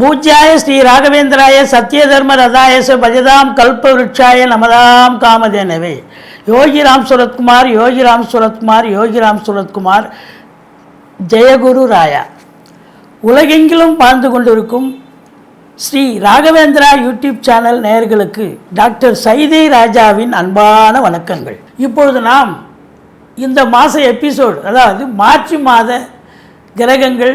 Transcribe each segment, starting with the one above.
பூஜ்யாய ஸ்ரீ ராகவேந்திராய சத்யதர்ம ரதாயச பஜதாம் கல்பவருட்சாய நமதாம் காமதேனவே. யோகிராம் சுரத்குமார் யோகிராம் சுரத்குமார் யோகிராம் சுரத்குமார். ஜெயகுரு ராயா. உலகெங்கிலும் வாழ்ந்து கொண்டிருக்கும் ஸ்ரீ ராகவேந்திரா யூடியூப் சேனல் நேயர்களுக்கு டாக்டர் சைதை ராஜாவின் அன்பான வணக்கங்கள். இப்பொழுது நாம் இந்த மாத எபிசோடு அதாவது மார்ச் மாத கிரகங்கள்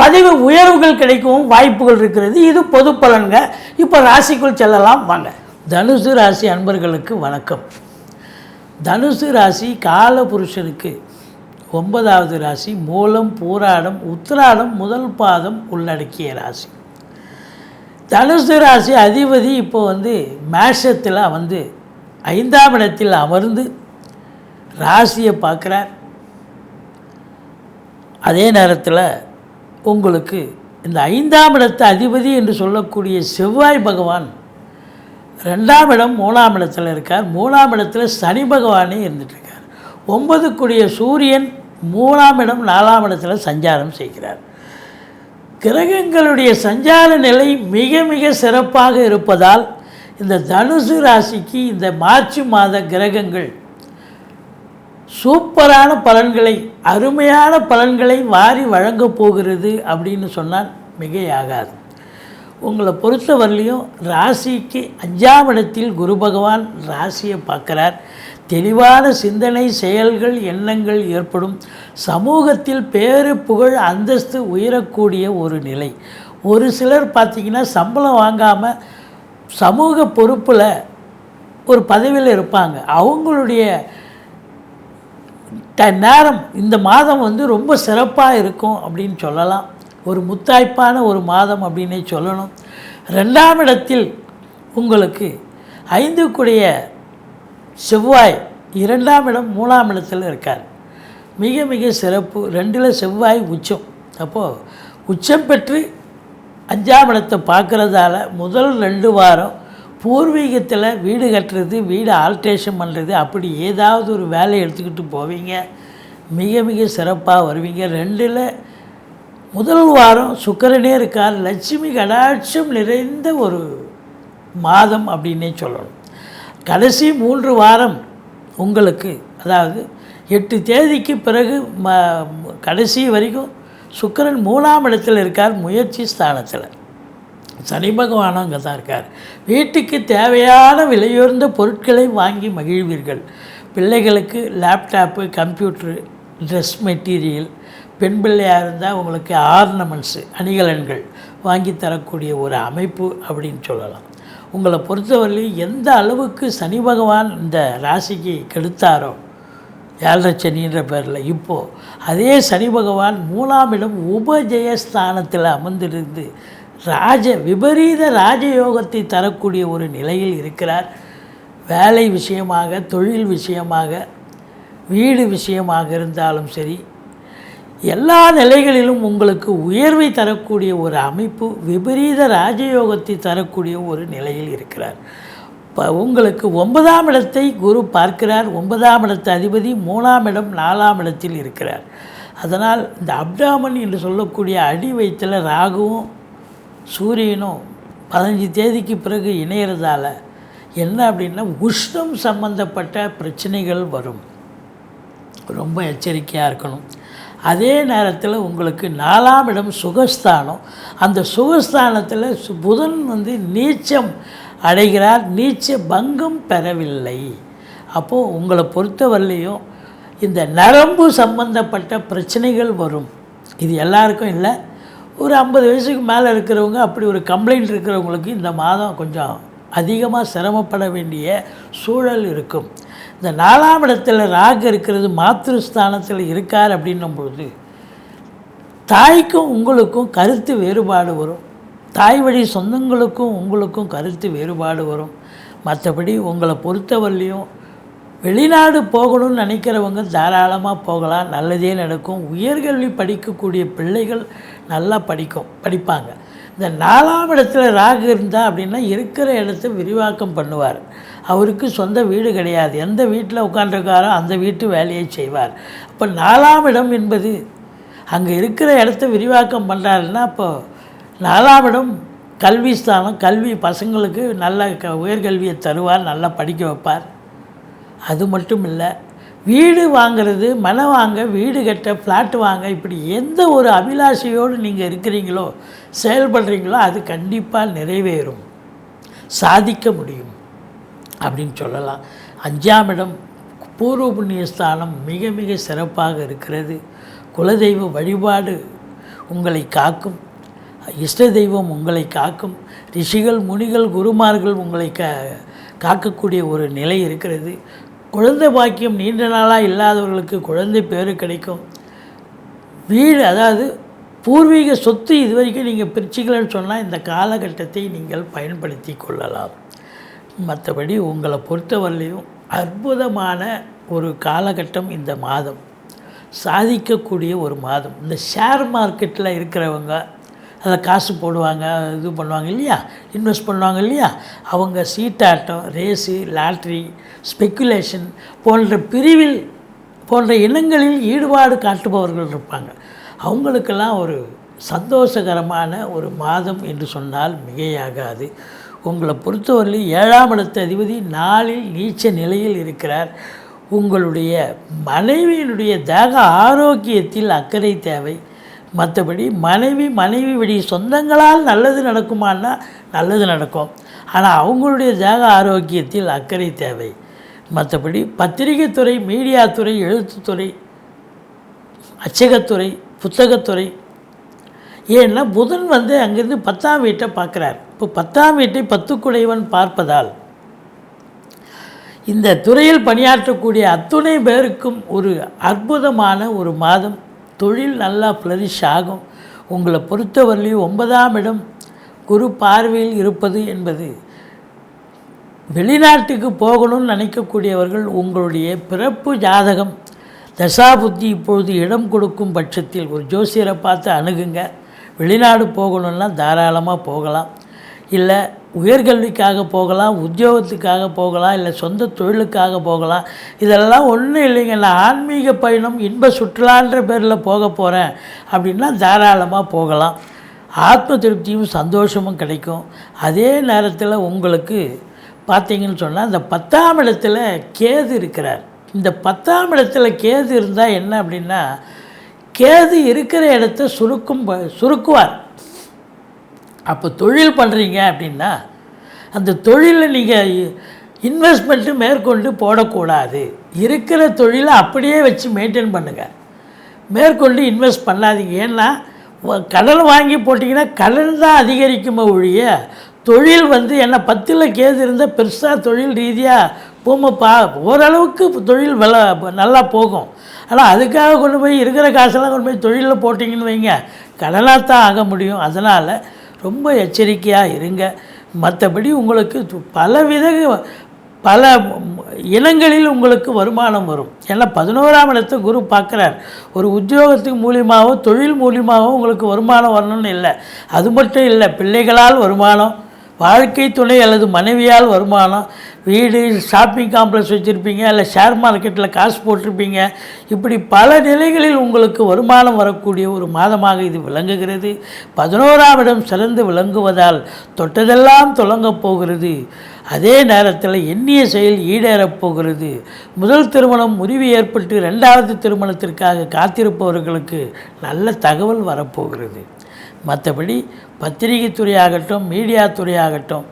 பதவி உயர்வுகள் கிடைக்கவும் வாய்ப்புகள் இருக்கிறது. இது பொது பலன்க. இப்போ ராசிக்குள் செல்லலாம். வாங்க. தனுசு ராசி அன்பர்களுக்கு வணக்கம். தனுசு ராசி கால புருஷனுக்கு ஒன்பதாவது ராசி மூலம் பூராடம் உத்திராடம் முதல் பாதம் உள்ளடக்கிய ராசி. தனுசு ராசி அதிபதி இப்போ வந்து மேஷத்தில் வந்து ஐந்தாம் இடத்தில் அமர்ந்து ராசியை பார்க்குறார். அதே நேரத்தில் உங்களுக்கு இந்த ஐந்தாம் இடத்து அதிபதி என்று சொல்லக்கூடிய செவ்வாய் பகவான் ரெண்டாம் இடம் மூணாம் இடத்துல இருக்கார். மூணாம் இடத்துல சனி பகவானே இருந்துகிட்ருக்கார் ஒன்பதுக்குரிய சூரியன் மூணாம் இடம் நாலாம் இடத்துல சஞ்சாரம் செய்கிறார். கிரகங்களுடைய சஞ்சார நிலை மிக மிக சிறப்பாக இருப்பதால் இந்த தனுசு ராசிக்கு இந்த மார்ச் மாத கிரகங்கள் சூப்பரான பலன்களை அருமையான பலன்களை வாரி வழங்கப் போகிறது அப்படின்னு சொன்னால் மிகையாகாது. உங்களை பொறுத்தவரையிலையும் ராசிக்கு அஞ்சாம் இடத்தில் குரு பகவான் ராசியை பார்க்குறார். தெளிவான சிந்தனை செயல்கள் எண்ணங்கள் ஏற்படும். சமூகத்தில் பேரு புகழ் அந்தஸ்து உயரக்கூடிய ஒரு நிலை. ஒரு சிலர் பார்த்திங்கன்னா சம்பளம் வாங்காமல் சமூக பொறுப்பில் ஒரு பதவியில் இருப்பாங்க. அவங்களுடைய ட நேரம் இந்த மாதம் வந்து ரொம்ப சிறப்பாக இருக்கும் அப்படின்னு சொல்லலாம். ஒரு முத்தாய்ப்பான ஒரு மாதம் அப்படின்னே சொல்லணும். ரெண்டாம் இடத்தில் உங்களுக்கு ஐந்துக்குடைய செவ்வாய் இரண்டாம் இடம் மூணாம் இடத்தில் இருக்கார். மிக மிக சிறப்பு. ரெண்டில் செவ்வாய் உச்சம். அப்போது உச்சம் பெற்று அஞ்சாம் இடத்தை பார்க்குறதால முதல் ரெண்டு வாரம் பூர்வீகத்தில் வீடு கட்டுறது வீடு ஆல்ட்ரேஷன் பண்ணுறது அப்படி ஏதாவது ஒரு வேலையை எடுத்துக்கிட்டு போவீங்க. மிக மிக சிறப்பாக வருவீங்க. ரெண்டில் முதல் வாரம் சுக்கரனே இருக்கார். லட்சுமி கடாட்சம் நிறைந்த ஒரு மாதம் அப்படின்னே சொல்லணும். கடைசி மூன்று வாரம் உங்களுக்கு அதாவது எட்டு தேதிக்கு பிறகு ம கடைசி வரைக்கும் சுக்கிரன் மூணாம் இடத்தில் இருக்கார் முயற்சி ஸ்தானத்தில். சனி பகவானும் அங்கே தான் இருக்கார். வீட்டுக்கு தேவையான விலையுயர்ந்த பொருட்களை வாங்கி மகிழ்வீர்கள். பிள்ளைகளுக்கு லேப்டாப்பு கம்ப்யூட்ரு ட்ரெஸ் மெட்டீரியல் பெண் பிள்ளையாக இருந்தால் உங்களுக்கு ஆர்னமெண்ட்ஸு அணிகலன்கள் வாங்கி தரக்கூடிய ஒரு அமைப்பு அப்படின்னு சொல்லலாம். உங்களை பொறுத்தவரையிலும் எந்த அளவுக்கு சனி பகவான் இந்த ராசிக்கு கெடுத்தாரோ ஏழரை சனின்ற பேரில் இப்போது அதே சனி பகவான் மூணாம் இடம் உபஜயஸ்தானத்தில் அமர்ந்திருந்து ராஜ விபரீத ராஜயோகத்தை தரக்கூடிய ஒரு நிலையில் இருக்கிறார். வேலை விஷயமாக தொழில் விஷயமாக வீடு விஷயமாக இருந்தாலும் சரி எல்லா நிலைகளிலும் உங்களுக்கு உயர்வை தரக்கூடிய ஒரு அமைப்பு விபரீத ராஜயோகத்தை தரக்கூடிய ஒரு நிலையில் இருக்கிறார். இப்போ உங்களுக்கு ஒன்பதாம் இடத்தை குரு பார்க்கிறார். ஒன்பதாம் இடத்து அதிபதி மூணாம் இடம் நாலாம் இடத்தில் இருக்கிறார். அதனால் இந்த அப்டாமன் என்று சொல்லக்கூடிய அடி வயிற்றில் ராகுவும் சூரியனும் பதினஞ்சு தேதிக்கு பிறகு இணையிறதால என்ன அப்படின்னா உஷ்ணம் சம்பந்தப்பட்ட பிரச்சனைகள் வரும். ரொம்ப எச்சரிக்கையாக இருக்கணும். அதே நேரத்தில் உங்களுக்கு நாலாம் இடம் சுகஸ்தானம். அந்த சுகஸ்தானத்தில் சு- புதன் வந்து நீச்சம் அடைகிறார். நீச்ச பங்கம் பெறவில்லை. அப்போது உங்களை பொறுத்தவரையிலையும் இந்த நரம்பு சம்பந்தப்பட்ட பிரச்சனைகள் வரும். இது எல்லாருக்கும் இல்லை. ஒரு ஐம்பது வயசுக்கு மேலே இருக்கிறவங்க அப்படி ஒரு கம்ப்ளைண்ட் இருக்கிறவங்களுக்கு இந்த மாதம் கொஞ்சம் அதிகமாக சிரமப்பட வேண்டிய சூழல் இருக்கும். இந்த நாலாம் இடத்துல ராகு இருக்கிறது மாத்திருஸ்தானத்தில் இருக்கார் அப்படின்னும் பொழுது தாய்க்கும் உங்களுக்கும் கருத்து வேறுபாடு வரும். தாய் வழி சொந்தங்களுக்கும் உங்களுக்கும் கருத்து வேறுபாடு வரும். மற்றபடி உங்களை பொறுத்தவரையிலையும் வெளிநாடு போகணும்னு நினைக்கிறவங்க தாராளமாக போகலாம். நல்லதே நடக்கும். உயர்கல்வி படிக்கக்கூடிய பிள்ளைகள் நல்லா படிக்கும் படிப்பாங்க. இந்த நாலாம் இடத்துல ராகு இருந்தால் அப்படின்னா இருக்கிற இடத்த விரிவாக்கம் பண்ணுவார். அவருக்கு சொந்த வீடு கிடையாது. எந்த வீட்டில் உட்காந்துருக்காரோ அந்த வீட்டு வேலையை செய்வார். அப்போ நாலாம் இடம் என்பது அங்கே இருக்கிற இடத்த விரிவாக்கம் பண்ணுறாருன்னா அப்போ நாலாம் இடம் கல்வி ஸ்தானம். கல்வி பசங்களுக்கு நல்ல க உயர்கல்வியை தருவார் நல்லா படிக்க வைப்பார். அது மட்டும் இல்லை வீடு வாங்கிறது மனை வாங்க வீடு கட்ட ஃப்ளாட் வாங்க இப்படி எந்த ஒரு அபிலாஷையோடு நீங்கள் இருக்கிறீங்களோ செயல்படுறீங்களோ அது கண்டிப்பாக நிறைவேறும். சாதிக்க முடியும் அப்படின்னு சொல்லலாம். அஞ்சாம் இடம் பூர்வ புண்ணிய ஸ்தானம் மிக மிக சிறப்பாக இருக்கிறது. குலதெய்வ வழிபாடு உங்களை காக்கும். இஷ்ட தெய்வம் உங்களை காக்கும். ரிஷிகள் முனிகள் குருமார்கள் உங்களை கா காக்கக்கூடிய ஒரு நிலை இருக்கிறது. குழந்தை பாக்கியம் நீண்ட நாளாக இல்லாதவர்களுக்கு குழந்தை பேர் கிடைக்கும். வீடு அதாவது பூர்வீக சொத்து இது வரைக்கும் நீங்கள் பிரிச்சிக்கலன்னு சொன்னால் இந்த காலகட்டத்தை நீங்கள் பயன்படுத்தி கொள்ளலாம். மற்றபடி உங்களை பொறுத்தவரையிலையும் அற்புதமான ஒரு காலகட்டம் இந்த மாதம். சாதிக்கக்கூடிய ஒரு மாதம். இந்த ஷேர் மார்க்கெட்டில் இருக்கிறவங்க அதில் காசு போடுவாங்க இது பண்ணுவாங்க இல்லையா? இன்வெஸ்ட் பண்ணுவாங்க இல்லையா? அவங்க சீட்டாட்டம் ரேஸு லாட்ரி ஸ்பெக்குலேஷன் போன்ற பிரிவில் போன்ற இனங்களில் ஈடுபாடு காட்டுபவர்கள் இருப்பாங்க. அவங்களுக்கெல்லாம் ஒரு சந்தோஷகரமான ஒரு மாதம் என்று சொன்னால் மிகையாகாது. உங்களை பொறுத்தவரையில் ஏழாம் இடத்து அதிபதி நாளில் நீச்ச நிலையில் இருக்கிறார். உங்களுடைய மனைவியினுடைய தேக ஆரோக்கியத்தில் அக்கறை தேவை. மற்றபடி மனைவி மனைவி வழி சொந்தங்களால் நல்லது நடக்குமான்னா நல்லது நடக்கும். ஆனால் அவங்களுடைய தேக ஆரோக்கியத்தில் அக்கறை தேவை. மற்றபடி பத்திரிகைத்துறை மீடியாத்துறை எழுத்துத்துறை அச்சகத்துறை புத்தகத்துறை. ஏன்னா புதன் வந்து அங்கேருந்து பத்தாம் வீட்டை பார்க்குறார். இப்போ பத்தாம் வீட்டை பத்துக்குடையவன் பார்ப்பதால் இந்த துறையில் பணியாற்றக்கூடிய அத்துணை பேருக்கும் ஒரு அற்புதமான ஒரு மாதம் தொழில் நல்லா ஃப்ளரிஷ் ஆகும். உங்களை பொறுத்தவரையிலையும் ஒன்பதாம் இடம் குரு பார்வையில் இருப்பது என்பது. வெளிநாட்டுக்கு போகணும்னு நினைக்கக்கூடியவர்கள் உங்களுடைய பிறப்பு ஜாதகம் தசாபுத்தி இப்பொழுது இடம் கொடுக்கும் பட்சத்தில் ஒரு ஜோசியரை பார்த்து அணுகுங்க. வெளிநாடு போகணுன்னா தாராளமாக போகலாம். இல்லை உயர்கல்விக்காக போகலாம் உத்தியோகத்துக்காக போகலாம் இல்லை சொந்த தொழிலுக்காக போகலாம். இதெல்லாம் ஒன்றும் இல்லைங்க. நான் ஆன்மீக பயணம் இன்ப சுற்றுலான்ற பேரில் போக போகிறேன் அப்படின்னா தாராளமாக போகலாம். ஆத்ம திருப்தியும் சந்தோஷமும் கிடைக்கும். அதே நேரத்தில் உங்களுக்கு பார்த்தீங்கன்னு சொன்னால் இந்த பத்தாம் இடத்துல கேது இருக்கிறார். இந்த பத்தாம் இடத்துல கேது இருந்தால் என்ன அப்படின்னா கேது இருக்கிற இடத்த சுருக்கும் ப- சுருக்குவார். அப்போ தொழில் பண்ணுறீங்க அப்படின்னா அந்த தொழிலில் நீங்கள் இன்வெஸ்ட்மெண்ட்டு மேற்கொண்டு போடக்கூடாது. இருக்கிற தொழிலை அப்படியே வச்சு மெயின்டைன் பண்ணுங்கள் மேற்கொண்டு இன்வெஸ்ட் பண்ணாதீங்க. ஏன்னா வ- கடன் வாங்கி போட்டிங்கன்னா கடன் தான் அதிகரிக்குமே ஒழிய தொழில் வந்து என்ன பத்தில் கேது இருந்தால் பெருசாக தொழில் ரீதியாக போமப்பா ஓரளவுக்கு தொழில் வில நல்லா போகும். ஆனால் அதுக்காக கொண்டு போய் இருக்கிற காசெல்லாம் கொண்டு போய் தொழிலில் போட்டிங்கன்னு வைங்க. கடனாக தான் ஆக முடியும். அதனால் ரொம்ப எச்சரிக்கையாக இருங்க. மற்றபடி உங்களுக்கு பல பலவித பல இனங்களில் உங்களுக்கு வருமானம் வரும். ஏன்னா பதினோராம் இடத்தை குரு பார்க்குறார். ஒரு உத்தியோகத்துக்கு மூலியமாகவோ தொழில் மூலியமாகவோ உங்களுக்கு வருமானம் வரணும்னு இல்லை. அது மட்டும் இல்லை பிள்ளைகளால் வருமானம் வாழ்க்கை துணை அல்லது மனைவியால் வருமானம் வீடு ஷாப்பிங் காம்ப்ளெக்ஸ் வச்சுருப்பீங்க இல்லை ஷேர் மார்க்கெட்டில் காசு போட்டிருப்பீங்க. இப்படி பல நிலைகளில் உங்களுக்கு வருமானம் வரக்கூடிய ஒரு மாதமாக இது விளங்குகிறது. பதினோராம் இடம் சிறந்து விளங்குவதால் தொட்டதெல்லாம் தொடங்கப் போகிறது. அதே நேரத்தில் எண்ணிய செயல் ஈடேறப் போகிறது. முதல் திருமணம் முறிவு ஏற்பட்டு ரெண்டாவது திருமணத்திற்காக காத்திருப்பவர்களுக்கு நல்ல தகவல் வரப்போகிறது. மற்றபடி பத்திரிகை துறையாகட்டும் மீடியா துறையாகட்டும்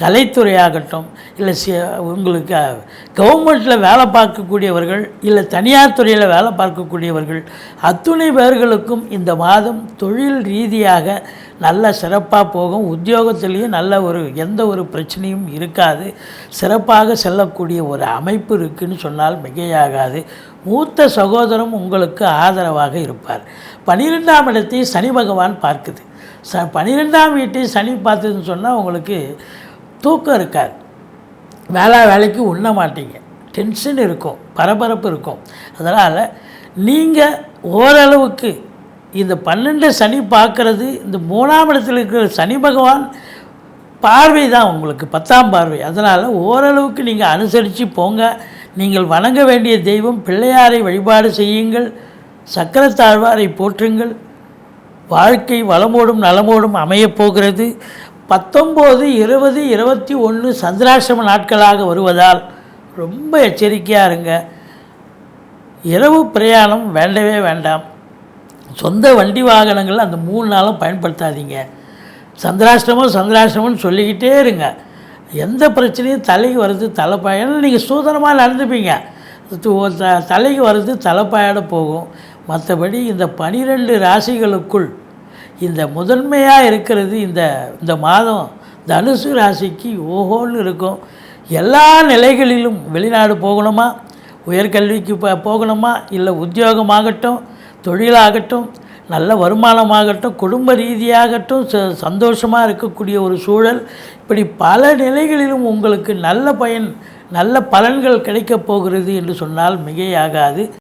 கலைத்துறையாகட்டும் இல்லை சி உங்களுக்கு கவர்மெண்ட்டில் வேலை பார்க்கக்கூடியவர்கள் இல்லை தனியார் துறையில் வேலை பார்க்கக்கூடியவர்கள் அத்துணை பேர்களுக்கும் இந்த மாதம் தொழில் ரீதியாக நல்ல சிறப்பாக போகும். உத்தியோகத்திலையும் நல்ல ஒரு எந்த ஒரு பிரச்சனையும் இருக்காது. சிறப்பாக செல்லக்கூடிய ஒரு அமைப்பு இருக்குதுன்னு சொன்னால் மிகையாகாது. மூத்த சகோதரம் உங்களுக்கு ஆதரவாக இருப்பார். பனிரெண்டாம் இடத்தை சனி பகவான் பார்க்குது. ச பன்னிரெண்டாம் வீட்டை சனி பார்த்ததுன்னு சொன்னால் உங்களுக்கு தூக்கம் இருக்காது. வேலை வேலைக்கு உண்ண மாட்டீங்க. டென்ஷன் இருக்கும் பரபரப்பு இருக்கும். அதனால் நீங்கள் ஓரளவுக்கு இந்த பன்னெண்டு சனி பார்க்குறது இந்த மூணாம் இடத்துல இருக்கிற சனி பகவான் பார்வை தான் உங்களுக்கு பத்தாம் பார்வை. அதனால் ஓரளவுக்கு நீங்கள் அனுசரித்து போங்க. நீங்கள் வணங்க வேண்டிய தெய்வம் பிள்ளையாரை வழிபாடு செய்யுங்கள். சக்கரத்தாழ்வாரை போற்றுங்கள். வாழ்க்கை வளமோடும் நலமோடும் அமையப் போகிறது. பத்தொம்போது இருபது இருபத்தி ஒன்று சந்திராசிரம நாட்களாக வருவதால் ரொம்ப எச்சரிக்கையாக இருங்க. இரவு பிரயாணம் வேண்டவே வேண்டாம். சொந்த வண்டி வாகனங்கள் அந்த மூணு நாளும் பயன்படுத்தாதீங்க. சந்திராஷ்டமம் சந்திராஷ்டமம்னு சொல்லிக்கிட்டே இருங்க. எந்த பிரச்சனையும் தலைக்கு வருது தலைப்பாயம் நீங்கள் சூதனமாக நடந்துப்பீங்க. தலைக்கு வருது தலைப்பாயோட போகும். மற்றபடி இந்த பனிரெண்டு ராசிகளுக்குள் இந்த முதன்மையாக இருக்கிறது இந்த இந்த மாதம் தனுசு ராசிக்கு ஓஹோன்னு இருக்கும். எல்லா நிலைகளிலும் வெளிநாடு போகணுமா? உயர்கல்விக்கு ப- போகணுமா? இல்லை உத்தியோகமாகட்டும் தொழிலாகட்டும் நல்ல வருமானமாகட்டும் குடும்ப ரீதியாகட்டும் ச சந்தோஷமாக இருக்கக்கூடிய ஒரு சூழல். இப்படி பல நிலைகளிலும் உங்களுக்கு நல்ல பயன் நல்ல பலன்கள் கிடைக்கப் போகிறது என்று சொன்னால் மிகையாகாது.